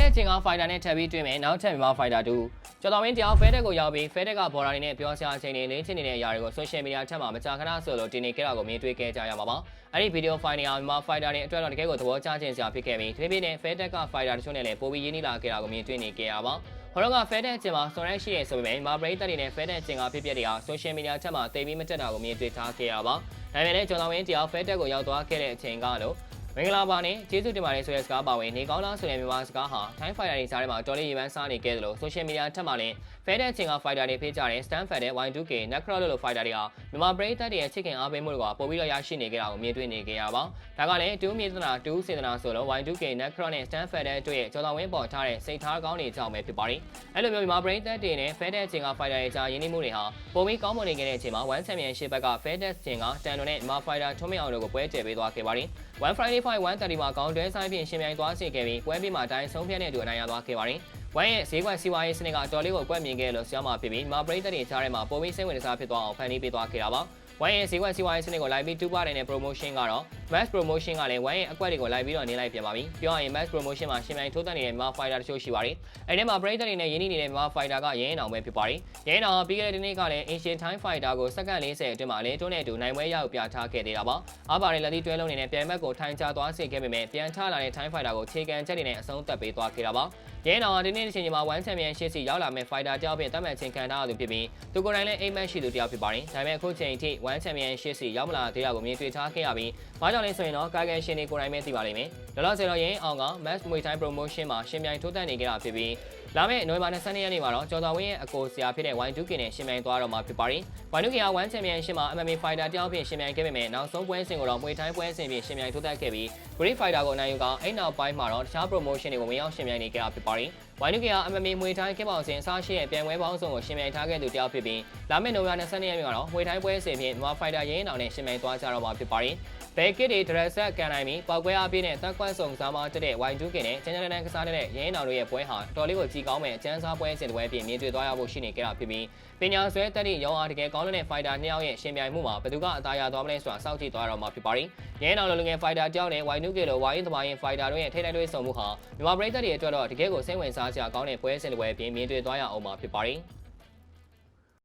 တဲ့ချင်းကဖိုင်တာနဲ့ထပ်ပြီးတွေ့မယ်နောက်ထပ်မြန်မာဖိုင်တာတူကျော်တော်ဝင်းတရားဖဲတက်ကိုရောက်ပြီးဖဲတက်ကဘော်ဒါတွေနဲ့ပြောစရာအချိန်တွေလင်းချင်နေတဲ့အရာတွေကို social media ထက်မှာမကြာခဏဆိုလို့တင်နေကြတာကိုမြင်တွေ့ခဲ့ကြရမှာပါအဲ့ဒီဗီဒီယိုဖိုင်တွေဟာမြန်မာဖိုင်တာတွေအတွက်တော့တကယ်ကိုသဘောကျခြင်းစရာဖြစ်ခဲ့ပြီးဒီနေ့နဲ့ဖဲတက်ကဖိုင်တာတချို့နဲ့လည်းပိုပြီးရင်းနှီးလာခဲ့တာကိုမြင်တွေ့နေကြရပါဟိုတော့ကဖဲတဲ့ချင်းမှာစော်ရဲရှိရဆိုပေမဲ့မာဘရိတ်တက်တွေနဲ့ဖဲတဲ့ချင်းကဖြစ်ပျက်တွေဟာ social media ထက်မှာတိတ်ပြီးမတက်တာကိုမြင်တွေ့ထားခဲ့ရပါဒါပေမဲ့လည်းကျော်တော်ဝင်းတရားဖဲတက်ကိုရောက်သွားခဲ့တဲ့အချိန်ကလို့ မင်္ဂလာပါနဲ့ကျေးဇူးတင်ပါတယ်ဆိုတဲ့စကားပါဝင်နေကောင်းလားဆိုတဲ့မြန်မာစကားဟာ Time Fighter တွေကြားထဲမှာတော်လေးရေပန်းစားနေခဲ့သလို social media ထက်မှလည်းဖဲတဲ့အချိန်က fighter တွေဖြစ်ကြတဲ့ Stanford တဲ့ Y2K Necro လို့ fighter တွေဟာမြန်မာ brave တပ်တွေရဲ့ချစ်ခင်အားပေးမှုတွေကပိုပြီးတော့ရရှိနေကြတာကိုမြင်တွေ့နေကြရပါဒါကလည်းတူးမြေသနာတူးစေတနာဆိုလို့ Y2K Necro နဲ့ Stanford တဲ့အတွက်ကျော်တော်ဝင်းပေါ်ထားတဲ့စိတ်ထားကောင်းတွေကြောင့်ပဲဖြစ်ပါတယ်အဲ့လိုမျိုးမြန်မာ brave တပ်တွေနဲ့ဖဲတဲ့အချိန်က fighter တွေကြားရင်းနှီးမှုတွေဟာပိုပြီးကောင်းမွန်နေခဲ့တဲ့အချိန်မှာ One Championship ဘက်ကဖဲတဲ့အချိန်ကတန်တိုနဲ့မြန်မာ fighter ထုံးမင်းအောင်တို့ကိုပွဲကျယ်ပေးသွားခဲ့ပါတယ်1 Friday Fight 130မှာကောင်းတွဲဆိုင်ဖြင့်ရှင်ပြိုင်သွားစေခဲ့ပြီးပွဲပြီးမှအတိုင်းဆုံးဖြတ်တဲ့အတူအနိုင်ရသွားခဲ့ပါတယ်။ဝိုင်းရဲ့ဈေးကွက်စီးပွားရေးစနစ်ကအတော်လေးကိုကွက်မြင်ခဲ့လို့ဆရာမဖြစ်ပြီးမာပရိသတ်တွေကြားထဲမှာပုံပြီးစိတ်ဝင်စားဖြစ်သွားအောင်ဖန်တီးပေးသွားခဲ့တာပါ။ဝိုင်းရဲ့ဈေးကွက်စီးပွားရေးစနစ်ကိုလိုက်ပြီးတူပါတဲ့ promotion ကတော့ mass promotion ကလည်းဝိုင်းရဲ့အကွက်တွေကိုလိုက်ပြီးတော့နေလိုက်ပြန်ပါပြီ။ပြောရရင် mass promotion မှာရှင်ပြိုင်ထိုးတက်နေတဲ့ Ma Fighter တချို့ရှိပါတယ်။အဲဒီထဲမှာပရိသတ်တွေနဲ့ရင်းနှီးနေတဲ့ Ma Fighter ကရင်းအောင်ပဲဖြစ်ပါတယ်။ရင်းအောင်ပြီးခဲ့တဲ့နေ့ကလည်း Asian Time Fighter ကိုစက္ကန့်40အတွင်းမှာလည်းတွန်းနဲ့အတူနိုင်ပွဲရအောင်ပြထားခဲ့သေးတာပါ။အားပါတဲ့လက်သီးတွဲလုံးနေတဲ့ပြိုင်ဘက်ကိုထိုင်ချသွားစေခဲ့ပေမဲ့ပြန်ချလာတဲ့ Time Fighter ကိုခြေကန်ချက်တွေနဲ့အဆုံးသတ်ပေးသွားခဲ့တာပါ။ရင်းအောင်ဒီနေ့တစ်ချိန်ချိန်မှာ1 Champion ရှေ့စီရောက်လာမဲ့ Fighter တယောက်ဖြင့်တတ်မှတ်ချင်းခံထားရသူဖြစ်ပြီးသူကိုယ်တိုင်လည်းအိမ်မက်ရှိသူတယောက်ဖြစ်ပါတယ်။ဒါပေမဲ့အခုချိန်ထိ1 Champion ရှေ့စီရောက်မလာသေးတာကိုမြင်တွေ့ထားခဲ့ရပြီးဘာကြောင့်လဲဆိုရင်တော့ကာကယ်ရှင်တွေကိုယ်တိုင်ပဲသိပါလိမ့်မယ်။လောလောဆယ်တော့ရင်းအောင်က Mass Muay Thai Promotion မှာရှင်ပြိုင်ထိုးတက်နေကြတာဖြစ်ပြီး လာမယ့်နိုဝင်ဘာ22ရက်နေ့မှာတော့ကျော်တော်ဝင်းရဲ့အကိုဆရာဖြစ်တဲ့ Y2K နဲ့ရှင်ပြိုင်သွားတော့မှာဖြစ်ပါတယ်။ Y2K က1 Championship မှာ MMA Fighter တယောက်ဖြင့်ရှင်ပြိုင်ခဲ့ပေမဲ့နောက်ဆုံးပွဲစဉ်ကိုတော့ Muay Thai ပွဲစဉ်ဖြင့်ရှင်ပြိုင်ထိုးတက်ခဲ့ပြီး Great Fighter ကိုနိုင်ယူကအဲ့နောက်ပိုင်းမှာတော့တခြား promotion တွေကိုဝင်ရောက်ရှင်ပြိုင်နေကြတာဖြစ်ပါတယ်။ Y2K က MMA Muay Thai ခေတ်ပေါင်းစဉ်အစားရှိတဲ့ပြိုင်ပွဲပေါင်းစုံကိုရှင်ပြိုင်ထားခဲ့သူတယောက်ဖြစ်ပြီးလာမယ့်နိုဝင်ဘာ22ရက်နေ့မှာတော့ Muay Thai ပွဲစဉ်ဖြင့်မြန်မာ Fighter ရင်းအောင်နဲ့ရှင်ပြိုင်သွားကြတော့မှာဖြစ်ပါတယ်။ဘယ်ကစ်တွေဒရက်ဆက်ကန်နိုင်ပြီးပောက်ကွဲအားပြည့်နဲ့တက်ကွက်ဆုံကစားမတက်တဲ့ Y2K နဲ့ကျန်းကျန်းတန်းကစားတဲ့ရင်းအောင်တို့ရဲ့ပွဲဟာတော်လေးကိုကြည်ကောင်းမဲ့အကျန်းစားပွဲစဉ်တစ်ပွဲပြင်မြင်တွေ့သွားရဖို့ရှိနေကြတာဖြစ်ပြီးပညာဆွဲတက်သည့်ရောအားတကယ်ကောင်းတဲ့ fighter နှစ်ယောက်ရဲ့ရှင်ပြိုင်မှုမှာဘယ်သူကအသာရသွားမလဲဆိုတာစောင့်ကြည့်သွားတော့မှာဖြစ်ပါတယ်။ရင်းအောင်လူငယ် fighter တယောက်နဲ့ Y2K လို Y သမားရင် fighter တို့ရဲ့ထိတိုက်တွေဆုံမှုဟာမြန်မာပြည်သက်တွေအတွက်တော့တကယ်ကိုစိတ်ဝင်စားစရာကောင်းတဲ့ပွဲစဉ်တစ်ပွဲပြင်မြင်တွေ့သွားရအောင်မှာဖြစ်ပါတယ်။